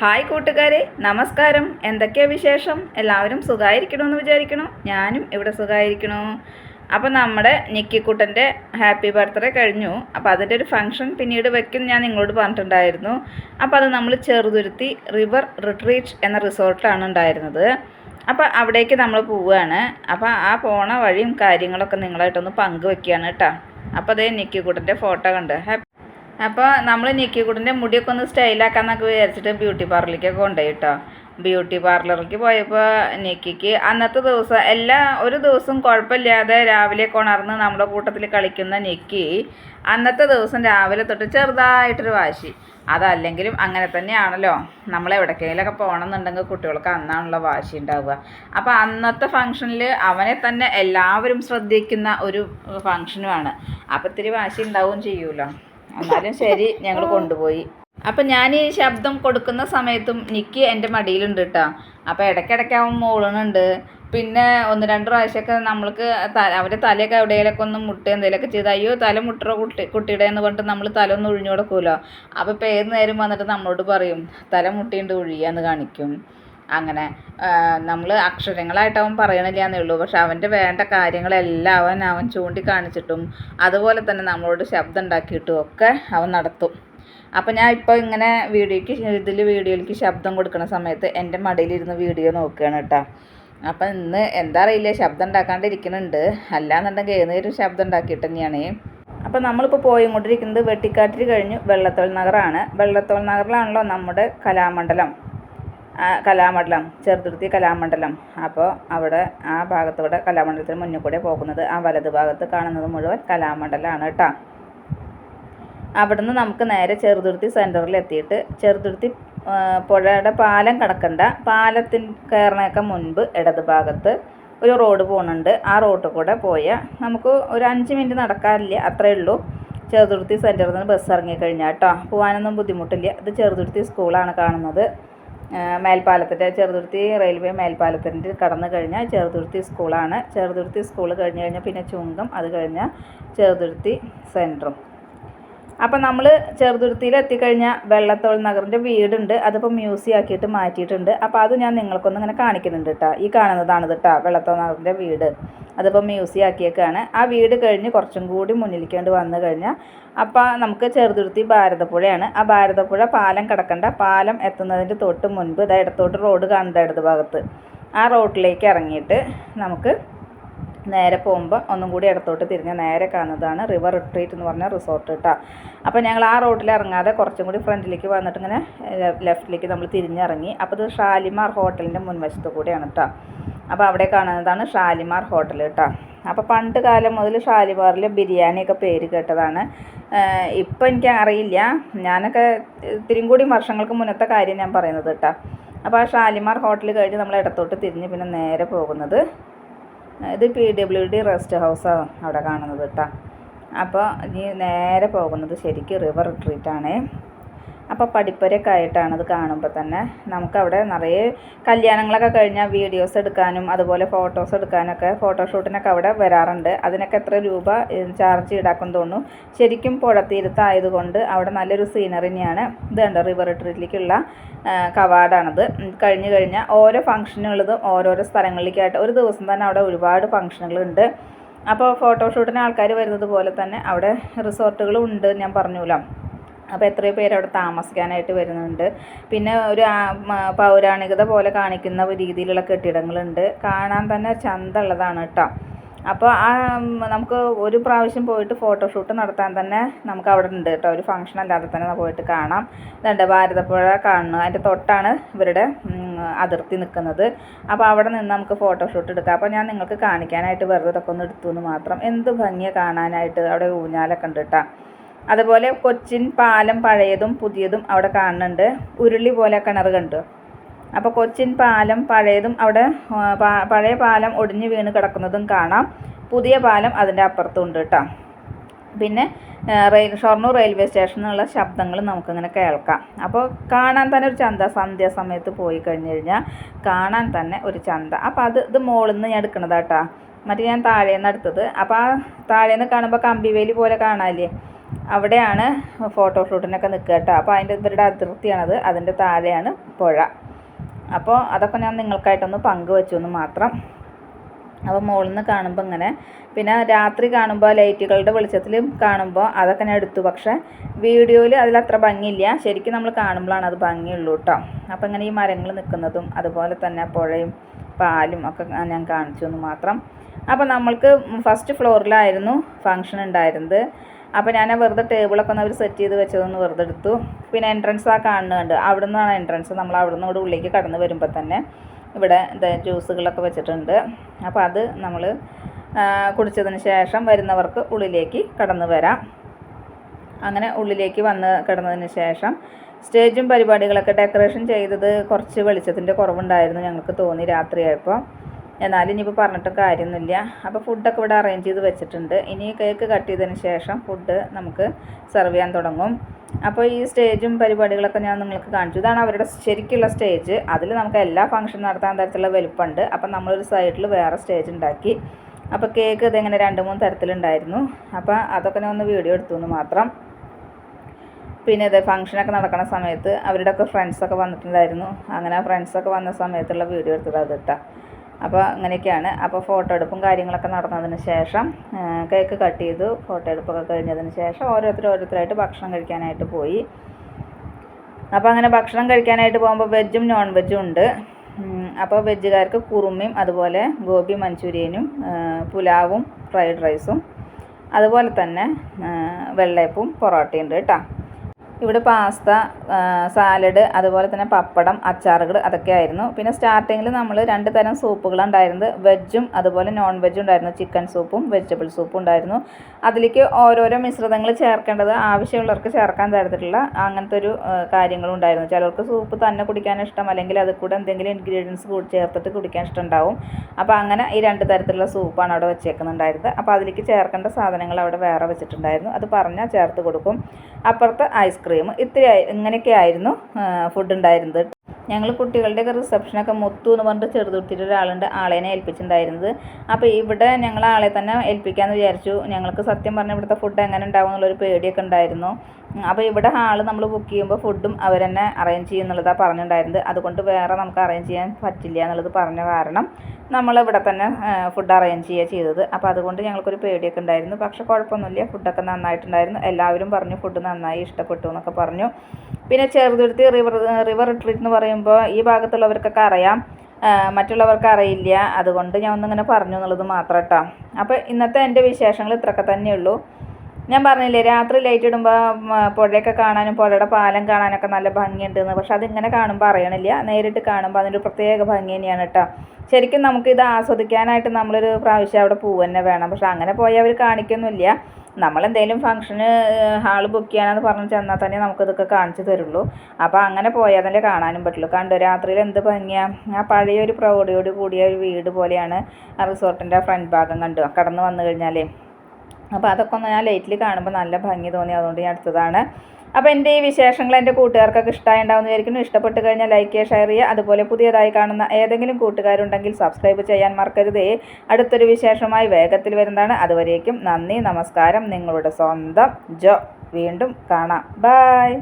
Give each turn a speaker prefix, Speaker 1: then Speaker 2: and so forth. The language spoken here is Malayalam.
Speaker 1: ഹായ് കൂട്ടുകാരെ നമസ്കാരം. എന്തൊക്കെയാണ് വിശേഷം? എല്ലാവരും സുഖമായിരിക്കണമെന്ന് വിചാരിക്കണോ. ഞാനും ഇവിടെ സുഖമായിരിക്കണു അപ്പോൾ നമ്മുടെ നിക്കിക്കുട്ടന്റെ ഹാപ്പി ബർത്ത്ഡേ കഴിഞ്ഞു. അപ്പോൾ അതിന്റെ ഒരു ഫംഗ്ഷൻ പിന്നീട് വെക്കും ഞാൻ നിങ്ങളോട് പറഞ്ഞിട്ടുണ്ടായിരുന്നു. അപ്പോൾ അത് നമ്മൾ ചെറുതുരുത്തി റിവർ റിട്രീറ്റ് എന്ന റിസോർട്ടിലാണ് ഉണ്ടായിരുന്നത്. അപ്പോൾ അവിടേക്ക് നമ്മൾ പോവുകയാണ്. അപ്പോൾ ആ പോണ വഴിയും കാര്യങ്ങളൊക്കെ നിങ്ങളായിട്ടൊന്ന് പങ്കുവെക്കുകയാണ് കേട്ടോ. അപ്പോൾ അതേ നിക്കിക്കുട്ടന്റെ ഫോട്ടോ കണ്ട്. ഹാപ്പി അപ്പോൾ നമ്മൾ നിക്കിക്കുട്ടിന്റെ മുടിയൊക്കെ ഒന്ന് സ്റ്റൈലാക്കാന്നൊക്കെ വിചാരിച്ചിട്ട് ബ്യൂട്ടി പാർലറിലേക്കൊക്കെ കൊണ്ടുപോയി കേട്ടോ ബ്യൂട്ടി പാർലറിലേക്ക് പോയപ്പോൾ നിക്കിക്ക് അന്നത്തെ ദിവസം എല്ലാ ഒരു ദിവസം കുഴപ്പമില്ലാതെ രാവിലെ കൊണർന്ന് നമ്മുടെ കൂട്ടത്തിൽ കളിക്കുന്ന നിക്കി അന്നത്തെ ദിവസം രാവിലെ തൊട്ട് ചെറുതായിട്ടൊരു വാശി. അതല്ലെങ്കിലും അങ്ങനെ തന്നെയാണല്ലോ. നമ്മൾ എവിടേക്കെങ്കിലൊക്കെ പോകണമെന്നുണ്ടെങ്കിൽ കുട്ടികൾക്ക് അന്നാണല്ലോ വാശി ഉണ്ടാവുക. അപ്പോൾ അന്നത്തെ ഫംഗ്ഷനിൽ അവനെ തന്നെ എല്ലാവരും ശ്രദ്ധിക്കുന്ന ഒരു ഫംഗ്ഷനുമാണ്. അപ്പോൾ ഇത്തിരി വാശി ഉണ്ടാവുകയും ചെയ്യുമല്ലോ എന്നാലും ശരി ഞങ്ങൾ കൊണ്ടുപോയി. അപ്പം ഞാൻ ഈ ശബ്ദം കൊടുക്കുന്ന സമയത്തും നിക്കി എന്റെ മടിയിലുണ്ട് കേട്ടോ അപ്പോൾ ഇടയ്ക്കിടയ്ക്ക് അവൻ മോളണുണ്ട്. പിന്നെ ഒന്ന് രണ്ട് പ്രാവശ്യമൊക്കെ നമ്മൾക്ക് അവരെ അവന്റെ തലയൊക്കെ എവിടെയെങ്കിലൊക്കെ ഒന്ന് മുട്ടുക എന്തെങ്കിലുമൊക്കെ ചെയ്ത് അയ്യോ തല മുട്ടറ കുട്ടി കുട്ടിയുടെ എന്ന് പറഞ്ഞിട്ട് നമ്മൾ തല ഒന്ന് ഒഴിഞ്ഞു കൊടുക്കുമല്ലോ അപ്പോൾ പേര് ഏത് നേരം വന്നിട്ട് നമ്മളോട് പറയും തല മുട്ടിയുണ്ട് ഒഴിയാന്ന് കാണിക്കും. അങ്ങനെ നമ്മൾ അക്ഷരങ്ങളായിട്ട് അവൻ പറയണില്ല എന്നേ ഉള്ളൂ. പക്ഷെ അവന്റെ വേണ്ട കാര്യങ്ങളെല്ലാം അവൻ അവൻ ചൂണ്ടിക്കാണിച്ചിട്ടും അതുപോലെ തന്നെ നമ്മളോട് ശബ്ദം ഉണ്ടാക്കിയിട്ടും ഒക്കെ അവൻ നടത്തും. അപ്പം ഞാൻ ഇപ്പോൾ ഇങ്ങനെ വീഡിയോയ്ക്ക് ഇതിൽ വീഡിയോയിലേക്ക് ശബ്ദം കൊടുക്കുന്ന സമയത്ത് എന്റെ മടിയിലിരുന്ന് വീഡിയോ നോക്കുകയാണ് കേട്ടോ. അപ്പം ഇന്ന് എന്താ അറിയില്ല ശബ്ദം ഉണ്ടാക്കാണ്ടിരിക്കുന്നുണ്ട് അല്ലാന്നുണ്ടെങ്കിൽ ഏതൊരു ശബ്ദം ഉണ്ടാക്കിയിട്ട് തന്നെയാണ്. അപ്പം നമ്മളിപ്പോൾ പോയി കൊണ്ടിരിക്കുന്നത് വെട്ടിക്കാട്ടിൽ കഴിഞ്ഞു വെള്ളത്തോൾ നഗറാണ്. വെള്ളത്തോൾ നഗറിലാണല്ലോ നമ്മുടെ കലാമണ്ഡലം. കലാമണ്ഡലം ചെറുതുരുത്തി കലാമണ്ഡലം. അപ്പോൾ അവിടെ ആ ഭാഗത്തൂടെ കലാമണ്ഡലത്തിന് മുന്നിൽ കൂടെ പോകുന്നത് ആ വലത് ഭാഗത്ത് കാണുന്നത് മുഴുവൻ കലാമണ്ഡലമാണ് കേട്ടോ അവിടുന്ന് നമുക്ക് നേരെ ചെറുതുരുത്തി സെന്ററിൽ എത്തിയിട്ട് ചെറുതുരുത്തി പുഴയുടെ പാലം കിടക്കണ്ട പാലത്തിന് കയറണേക്ക മുൻപ് ഇടത് ഭാഗത്ത് ഒരു റോഡ് പോകുന്നുണ്ട് ആ റോഡിൽ കൂടെ പോയാൽ നമുക്ക് ഒരു അഞ്ച് മിനിറ്റ് നടക്കാറില്ല അത്രയേ ഉള്ളൂ. ചെറുതുരുത്തി സെന്ററിൽ നിന്ന് ബസ് ഇറങ്ങിക്കഴിഞ്ഞാൽ കേട്ടോ പോകാനൊന്നും ബുദ്ധിമുട്ടില്ല. ഇത് ചെറുതുരുത്തി സ്കൂളാണ് കാണുന്നത്. മേൽപ്പാലത്തിന്റെ ചെറുതുരുത്തി റെയിൽവേ മേൽപ്പാലത്തിന്റെ കടന്നു കഴിഞ്ഞാൽ ചെറുതുരുത്തി സ്കൂളാണ്. ചെറുതുരുത്തി സ്കൂൾ കഴിഞ്ഞ് കഴിഞ്ഞാൽ പിന്നെ ചുങ്കം അത് കഴിഞ്ഞാൽ ചെറുതുരുത്തി സെന്ററും അപ്പം നമ്മൾ ചെറുതുരുത്തിയിൽ എത്തിക്കഴിഞ്ഞാൽ വെള്ളത്തോൾ നഗറിന്റെ വീടുണ്ട്. അതിപ്പോൾ മ്യൂസിയം ആക്കിയിട്ട് മാറ്റിയിട്ടുണ്ട്. അപ്പോൾ അത് ഞാൻ നിങ്ങൾക്കൊന്ന് ഇങ്ങനെ കാണിക്കുന്നുണ്ട് കേട്ടോ ഈ കാണുന്നതാണ് കേട്ടോ വെള്ളത്തോൾ നഗറിന്റെ വീട്. അതിപ്പോൾ മ്യൂസിയം ആക്കിയേക്കാണ്. ആ വീട് കഴിഞ്ഞ് കുറച്ചും കൂടി മുന്നിലേക്കേണ്ടി വന്നു കഴിഞ്ഞാൽ അപ്പോൾ നമുക്ക് ചെറുതുരുത്തി ഭാരതപ്പുഴയാണ്. ആ ഭാരതപ്പുഴ പാലം കിടക്കണ്ട. പാലം എത്തുന്നതിന്റെ തൊട്ട് മുൻപ് ഇതാ ഇടത്തോട്ട് റോഡ് കാണേണ്ട ഇടത് ഭാഗത്ത്. ആ റോഡിലേക്ക് ഇറങ്ങിയിട്ട് നമുക്ക് നേരെ പോകുമ്പോൾ ഒന്നും കൂടി ഇടത്തോട്ട് തിരിഞ്ഞ് നേരെ കാണുന്നതാണ് റിവർ റിട്രീറ്റ് എന്ന് പറഞ്ഞ റിസോർട്ട് കേട്ടോ അപ്പോൾ ഞങ്ങൾ ആ റോട്ടിൽ ഇറങ്ങാതെ കുറച്ചും കൂടി ഫ്രണ്ടിലേക്ക് വന്നിട്ട് ഇങ്ങനെ ലെഫ്റ്റിലേക്ക് നമ്മൾ തിരിഞ്ഞിറങ്ങി. അപ്പോൾ ഇത് ഷാലിമാർ ഹോട്ടലിന്റെ മുൻവശത്ത് കൂടെയാണ് കേട്ടോ അപ്പോൾ അവിടെ കാണുന്നതാണ് ഷാലിമാർ ഹോട്ടൽ കേട്ടോ അപ്പോൾ പണ്ട് കാലം മുതൽ ഷാലിമാറിൽ ബിരിയാണിയൊക്കെ പേര് കേട്ടതാണ്. ഇപ്പോൾ എനിക്ക് അറിയില്ല. ഞാനൊക്കെ ഇത്തിരിയും കൂടി വർഷങ്ങൾക്ക് മുന്നത്തെ കാര്യം ഞാൻ പറയുന്നത് കേട്ടോ അപ്പോൾ ആ ഷാലിമാർ ഹോട്ടൽ കഴിഞ്ഞ് നമ്മൾ ഇടത്തോട്ട് തിരിഞ്ഞ് പിന്നെ നേരെ പോകുന്നത് ഇത് പി ഡബ്ല്യു ഡി റെസ്റ്റ് ഹൗസാണ് അവിടെ കാണുന്നത് കേട്ടോ. അപ്പോൾ ഇനി നേരെ പോകുന്നത് ശരിക്കും റിവർ റിട്രീറ്റ് ആണേ. അപ്പോൾ പഠിപ്പരൊക്കെ ആയിട്ടാണ് അത് കാണുമ്പോൾ തന്നെ. നമുക്കവിടെ നിറയെ കല്യാണങ്ങളൊക്കെ കഴിഞ്ഞാൽ വീഡിയോസ് എടുക്കാനും അതുപോലെ ഫോട്ടോസ് എടുക്കാനൊക്കെ ഫോട്ടോഷൂട്ടിനൊക്കെ അവിടെ വരാറുണ്ട്. അതിനൊക്കെ എത്ര രൂപ ചാർജ് ഈടാക്കും തോന്നുന്നു. ശരിക്കും പുഴത്തീരത്തായതുകൊണ്ട് അവിടെ നല്ലൊരു സീനറി തന്നെയാണ്. ഇത് കണ്ടോ റിവർ ട്രീറ്റിലേക്കുള്ള കവാടാണത്. കഴിഞ്ഞ് കഴിഞ്ഞാൽ ഓരോ ഫംഗ്ഷനുള്ളതും ഓരോരോ സ്ഥലങ്ങളിലേക്കായിട്ട് ഒരു ദിവസം തന്നെ അവിടെ ഒരുപാട് ഫംഗ്ഷനുകളുണ്ട് അപ്പോൾ ഫോട്ടോഷൂട്ടിന് ആൾക്കാർ വരുന്നത് പോലെ തന്നെ അവിടെ റിസോർട്ടുകളും ഉണ്ട് ഞാൻ പറഞ്ഞല്ലോ. അപ്പോൾ എത്രയോ പേര് അവിടെ താമസിക്കാനായിട്ട് വരുന്നുണ്ട്. പിന്നെ ഒരു പൗരാണികത പോലെ കാണിക്കുന്ന രീതിയിലുള്ള കെട്ടിടങ്ങളുണ്ട്. കാണാൻ തന്നെ ചന്തമുള്ളതാണ് കേട്ടോ അപ്പോൾ ആ നമുക്ക് ഒരു പ്രാവശ്യം പോയിട്ട് ഫോട്ടോഷൂട്ട് നടത്താൻ തന്നെ നമുക്ക് അവിടെ ഉണ്ട് കേട്ടോ ഒരു ഫംഗ്ഷൻ അല്ലാതെ തന്നെ പോയിട്ട് കാണാം. ഇതുണ്ട് ഭാരതപ്പുഴ കാണുന്നു അതിന്റെ തൊട്ടാണ് ഇവരുടെ അതിർത്തി നിൽക്കുന്നത്. അപ്പോൾ അവിടെ നിന്ന് നമുക്ക് ഫോട്ടോഷൂട്ട് എടുക്കാം. അപ്പോൾ ഞാൻ നിങ്ങൾക്ക് കാണിക്കാനായിട്ട് വെറുതെ ഇതൊക്കെ ഒന്ന് എടുത്തു എന്ന് മാത്രം. എന്ത് ഭംഗിയാണ് കാണാനായിട്ട് അവിടെ ഊഞ്ഞാലൊക്കെ ഉണ്ട് കേട്ടോ അതുപോലെ കൊച്ചിൻ പാലം പഴയതും പുതിയതും അവിടെ കാണുന്നുണ്ട്. ഉരുളി പോലെ കിണർ കണ്ടു. അപ്പോൾ കൊച്ചിൻ പാലം പഴയതും അവിടെ പഴയ പാലം ഒടിഞ്ഞു വീണ് കിടക്കുന്നതും കാണാം. പുതിയ പാലം അതിന്റെ അപ്പുറത്തുണ്ട് കേട്ടോ. പിന്നെ റെയിൽ ഷൊർണൂർ റെയിൽവേ സ്റ്റേഷനിലുള്ള ശബ്ദങ്ങൾ നമുക്കിങ്ങനെ കേൾക്കാം. അപ്പോൾ കാണാൻ തന്നെ ഒരു ചന്ത സന്ധ്യാസമയത്ത് പോയി കഴിഞ്ഞ് കഴിഞ്ഞാൽ കാണാൻ തന്നെ ഒരു ചന്ത. അപ്പോൾ അത് ഇത് മുകളിൽ നിന്ന് ഞാൻ എടുക്കണതാട്ടോ മറ്റേ ഞാൻ താഴേന്ന് എടുത്തത്. അപ്പോൾ ആ താഴേന്ന് കാണുമ്പോൾ കമ്പിവേലി പോലെ കാണാല്ലേ അവിടെയാണ് ഫോട്ടോ ഷൂട്ടിനൊക്കെ നിൽക്കുക കേട്ടോ. അപ്പോൾ അതിന്റെ ഇവരുടെ അതിർത്തിയാണത്. അതിന്റെ താഴെയാണ് പുഴ. അപ്പോൾ അതൊക്കെ ഞാൻ നിങ്ങൾക്കായിട്ടൊന്ന് പങ്കുവച്ചു എന്ന് മാത്രം. അപ്പോൾ മുകളിൽ നിന്ന് കാണുമ്പോൾ ഇങ്ങനെ. പിന്നെ രാത്രി കാണുമ്പോൾ ലൈറ്റുകളുടെ വെളിച്ചത്തിൽ കാണുമ്പോൾ അതൊക്കെ ഞാൻ എടുത്തു. പക്ഷേ വീഡിയോയിൽ അതിലത്ര ഭംഗിയില്ല. ശരിക്കും നമ്മൾ കാണുമ്പോഴാണ് അത് ഭംഗിയുള്ളൂ കേട്ടോ. അപ്പോൾ ഇങ്ങനെ ഈ മരങ്ങൾ നിൽക്കുന്നതും അതുപോലെ തന്നെ പുഴയും പാലും ഒക്കെ ഞാൻ കാണിച്ചു എന്ന് മാത്രം. അപ്പോൾ നമ്മൾക്ക് ഫസ്റ്റ് ഫ്ലോറിലായിരുന്നു ഫങ്ഷൻ ഉണ്ടായിരുന്നത്. അപ്പോൾ ഞാൻ വെറുതെ ടേബിളൊക്കെ ഒന്ന് അവർ സെറ്റ് ചെയ്ത് വെച്ചതൊന്ന് വെറുതെ എടുത്തു. പിന്നെ എൻട്രൻസ് ആ കാണുന്നുണ്ട്. അവിടെ നിന്നാണ് എൻട്രൻസ് നമ്മൾ അവിടെ നിന്ന് ഉള്ളിലേക്ക് കടന്ന് വരുമ്പോൾ തന്നെ ഇവിടെ എന്താ ജ്യൂസുകളൊക്കെ വെച്ചിട്ടുണ്ട്. അപ്പോൾ അത് നമ്മൾ കുടിച്ചതിന് ശേഷം വരുന്നവർക്ക് ഉള്ളിലേക്ക് കടന്നു വരാം. അങ്ങനെ ഉള്ളിലേക്ക് വന്ന് കിടന്നതിന് ശേഷം സ്റ്റേജും പരിപാടികളൊക്കെ ഡെക്കറേഷൻ ചെയ്തത് കുറച്ച് വെളിച്ചത്തിന്റെ കുറവുണ്ടായിരുന്നു ഞങ്ങൾക്ക് തോന്നി രാത്രിയായപ്പോൾ എന്നാലും ഇനിയിപ്പോൾ പറഞ്ഞിട്ട് കാര്യമൊന്നുമില്ല. അപ്പോൾ ഫുഡൊക്കെ ഇവിടെ അറേഞ്ച് ചെയ്ത് വെച്ചിട്ടുണ്ട്. ഇനി കേക്ക് കട്ട് ചെയ്തതിന് ശേഷം ഫുഡ് നമുക്ക് സെർവ് ചെയ്യാൻ തുടങ്ങും. അപ്പോൾ ഈ സ്റ്റേജും പരിപാടികളൊക്കെ ഞാൻ നിങ്ങൾക്ക് കാണിച്ചു. ഇതാണ് അവരുടെ ശരിക്കുള്ള സ്റ്റേജ് അതിൽ നമുക്ക് എല്ലാ ഫംഗ്ഷൻ നടത്താൻ തരത്തിലുള്ള വലുപ്പമുണ്ട്. അപ്പം നമ്മളൊരു സൈഡിൽ വേറെ സ്റ്റേജ് ഉണ്ടാക്കി. അപ്പോൾ കേക്ക് ഇതിങ്ങനെ രണ്ട് മൂന്ന് തരത്തിലുണ്ടായിരുന്നു. അപ്പോൾ അതൊക്കെ ഞാൻ ഒന്ന് വീഡിയോ എടുത്തു എന്ന് മാത്രം. പിന്നെ ഇതേ ഫംഗ്ഷനൊക്കെ നടക്കുന്ന സമയത്ത് അവരുടെയൊക്കെ ഫ്രണ്ട്സൊക്കെ വന്നിട്ടുണ്ടായിരുന്നു. അങ്ങനെ ഫ്രണ്ട്സൊക്കെ വന്ന സമയത്തുള്ള വീഡിയോ എടുത്തത് അത് ഇട്ടാ അപ്പോൾ അങ്ങനെയൊക്കെയാണ്. അപ്പോൾ ഫോട്ടോ എടുപ്പും കാര്യങ്ങളൊക്കെ നടന്നതിന് ശേഷം കേക്ക് കട്ട് ചെയ്തു ഫോട്ടോ എടുപ്പൊക്കെ കഴിഞ്ഞതിന് ശേഷം ഓരോരുത്തർ ഓരോരുത്തരായിട്ട് ഭക്ഷണം കഴിക്കാനായിട്ട് പോയി. അപ്പോൾ അങ്ങനെ ഭക്ഷണം കഴിക്കാനായിട്ട് പോകുമ്പോൾ വെജും നോൺ വെജും ഉണ്ട്. അപ്പോൾ വെജുകാർക്ക് കുറുമയും അതുപോലെ ഗോപി മഞ്ചൂരിയനും പുലാവും ഫ്രൈഡ് റൈസും അതുപോലെ തന്നെ വെള്ളയപ്പും പൊറോട്ടയും ഉണ്ട് കേട്ടോ. ഇവിടെ പാസ്ത സാലഡ് അതുപോലെ തന്നെ പപ്പടം അച്ചാറുകൾ അതൊക്കെ ആയിരുന്നു. പിന്നെ സ്റ്റാർട്ടിങ്ങിൽ നമ്മൾ രണ്ട് തരം സൂപ്പുകളുണ്ടായിരുന്നത് വെജും അതുപോലെ നോൺ വെജും ഉണ്ടായിരുന്നു. ചിക്കൻ സൂപ്പും വെജിറ്റബിൾ സൂപ്പും ഉണ്ടായിരുന്നു. അതിലേക്ക് ഓരോരോ മിശ്രിതങ്ങൾ ചേർക്കേണ്ടത് ആവശ്യമുള്ളവർക്ക് ചേർക്കാൻ തരത്തിലുള്ള അങ്ങനത്തെ ഒരു കാര്യങ്ങളും ഉണ്ടായിരുന്നു. ചിലർക്ക് സൂപ്പ് തന്നെ കുടിക്കാൻ ഇഷ്ടം അല്ലെങ്കിൽ അത് കൂടെ എന്തെങ്കിലും ഇൻഗ്രീഡിയൻസ് ചേർത്തിട്ട് കുടിക്കാൻ ഇഷ്ടമുണ്ടാവും അപ്പോൾ അങ്ങനെ ഈ രണ്ട് തരത്തിലുള്ള സൂപ്പാണ് അവിടെ വെച്ചേക്കുന്നുണ്ടായിരുന്നത്. അപ്പോൾ അതിലേക്ക് ചേർക്കേണ്ട സാധനങ്ങൾ അവിടെ വേറെ വെച്ചിട്ടുണ്ടായിരുന്നു. അത് പറഞ്ഞാൽ ചേർത്ത് കൊടുക്കും. അപ്പുറത്ത് ഐസ്ക്രീം ഇത്തിരി ഇങ്ങനെയൊക്കെ ആയിരുന്നു ഫുഡ് ഉണ്ടായിരുന്നത്. ഞങ്ങൾ കുട്ടികളുടെയൊക്കെ റിസപ്ഷനൊക്കെ മുത്തു എന്ന് പറഞ്ഞിട്ട് ചെറുതുരുത്തിയിട്ട് ഒരാളുണ്ട് ആളേനെ ഏൽപ്പിച്ചിട്ടുണ്ടായിരുന്നത്. അപ്പോൾ ഇവിടെ ഞങ്ങൾ ആളെ തന്നെ ഏൽപ്പിക്കാമെന്ന് വിചാരിച്ചു. ഞങ്ങൾക്ക് സത്യം പറഞ്ഞാൽ ഇവിടുത്തെ ഫുഡ് എങ്ങനെ ഉണ്ടാവും എന്നുള്ളൊരു പേടിയൊക്കെ ഉണ്ടായിരുന്നു. അപ്പോൾ ഇവിടെ ഹാൾ നമ്മൾ ബുക്ക് ചെയ്യുമ്പോൾ ഫുഡും അവർ തന്നെ അറേഞ്ച് ചെയ്യുന്നുള്ളതാണ് പറഞ്ഞിട്ടുണ്ടായിരുന്നത് അതുകൊണ്ട് വേറെ നമുക്ക് അറേഞ്ച് ചെയ്യാൻ പറ്റില്ല എന്നുള്ളത് പറഞ്ഞ കാരണം നമ്മൾ ഇവിടെ തന്നെ ഫുഡ് അറേഞ്ച് ചെയ്യുക ചെയ്തത്. അപ്പോൾ അതുകൊണ്ട് ഞങ്ങൾക്കൊരു പേടിയൊക്കെ ഉണ്ടായിരുന്നു. പക്ഷെ കുഴപ്പമൊന്നുമില്ല. ഫുഡൊക്കെ നന്നായിട്ടുണ്ടായിരുന്നു. എല്ലാവരും പറഞ്ഞു ഫുഡ് നന്നായി ഇഷ്ടപ്പെട്ടു എന്നൊക്കെ പറഞ്ഞു. പിന്നെ ചെറുതുരുത്തി റിവർ റിവർ റിട്രീറ്റ് എന്ന് പറയുമ്പോൾ ഈ ഭാഗത്തുള്ളവർക്കൊക്കെ അറിയാം. മറ്റുള്ളവർക്ക് അറിയില്ല. അതുകൊണ്ട് ഞാൻ ഒന്നിങ്ങനെ പറഞ്ഞു എന്നുള്ളത് മാത്രം കേട്ടോ അപ്പോൾ ഇന്നത്തെ എന്റെ വിശേഷങ്ങൾ ഇത്രയൊക്കെ തന്നെയുള്ളൂ. ഞാൻ പറഞ്ഞില്ലേ രാത്രി ലൈറ്റ് ഇടുമ്പോൾ പുഴയൊക്കെ കാണാനും പുഴയുടെ പാലം കാണാനൊക്കെ നല്ല ഭംഗിയുണ്ടെന്ന്. പക്ഷെ അതിങ്ങനെ കാണുമ്പോൾ അറിയണില്ല. നേരിട്ട് കാണുമ്പോൾ അതിന്റെ പ്രത്യേക ഭംഗി തന്നെയാണ് കേട്ടോ ശരിക്കും നമുക്കിത് ആസ്വദിക്കാനായിട്ട് നമ്മളൊരു പ്രാവശ്യം അവിടെ പോവുക തന്നെ വേണം. പക്ഷെ അങ്ങനെ പോയി അവർ കാണിക്കൊന്നുമില്ല. നമ്മളെന്തെങ്കിലും ഫംഗ്ഷന് ഹാൾ ബുക്ക് ചെയ്യാനെന്ന് പറഞ്ഞ് ചെന്നാൽ തന്നെ നമുക്കിതൊക്കെ കാണിച്ചു തരുള്ളൂ. അപ്പോൾ അങ്ങനെ പോയാൽ തന്നെ കാണാനും പറ്റുള്ളൂ. കണ്ടു രാത്രിയിൽ എന്ത് ഭംഗിയാണ് ആ പഴയൊരു പ്രൗഢിയോട് കൂടിയ ഒരു വീട് പോലെയാണ് ആ റിസോർട്ടിന്റെ ഫ്രണ്ട് ഭാഗം കണ്ടു. കടന്ന് വന്നു കഴിഞ്ഞാലേ. അപ്പോൾ അതൊക്കെ ഒന്ന് ഞാൻ ലൈറ്റിൽ കാണുമ്പോൾ നല്ല ഭംഗി തോന്നി അതുകൊണ്ട് ഞാൻ എടുത്തതാണ്. അപ്പോൾ എന്റെ ഈ വിശേഷങ്ങൾ എന്റെ കൂട്ടുകാർക്കൊക്കെ ഇഷ്ടമായി ഉണ്ടാവുമെന്ന് വിചാരിക്കുന്നു. ഇഷ്ടപ്പെട്ട് കഴിഞ്ഞാൽ ലൈക്ക് ഷെയർ ചെയ്യുക. അതുപോലെ പുതിയതായി കാണുന്ന ഏതെങ്കിലും കൂട്ടുകാരുണ്ടെങ്കിൽ സബ്സ്ക്രൈബ് ചെയ്യാൻ മറക്കരുതേ. അടുത്തൊരു വിശേഷമായി വേഗത്തിൽ വരുന്നതാണ്. അതുവരേക്കും നന്ദി നമസ്കാരം. നിങ്ങളുടെ സ്വന്തം ജോ. വീണ്ടും കാണാം. ബായ്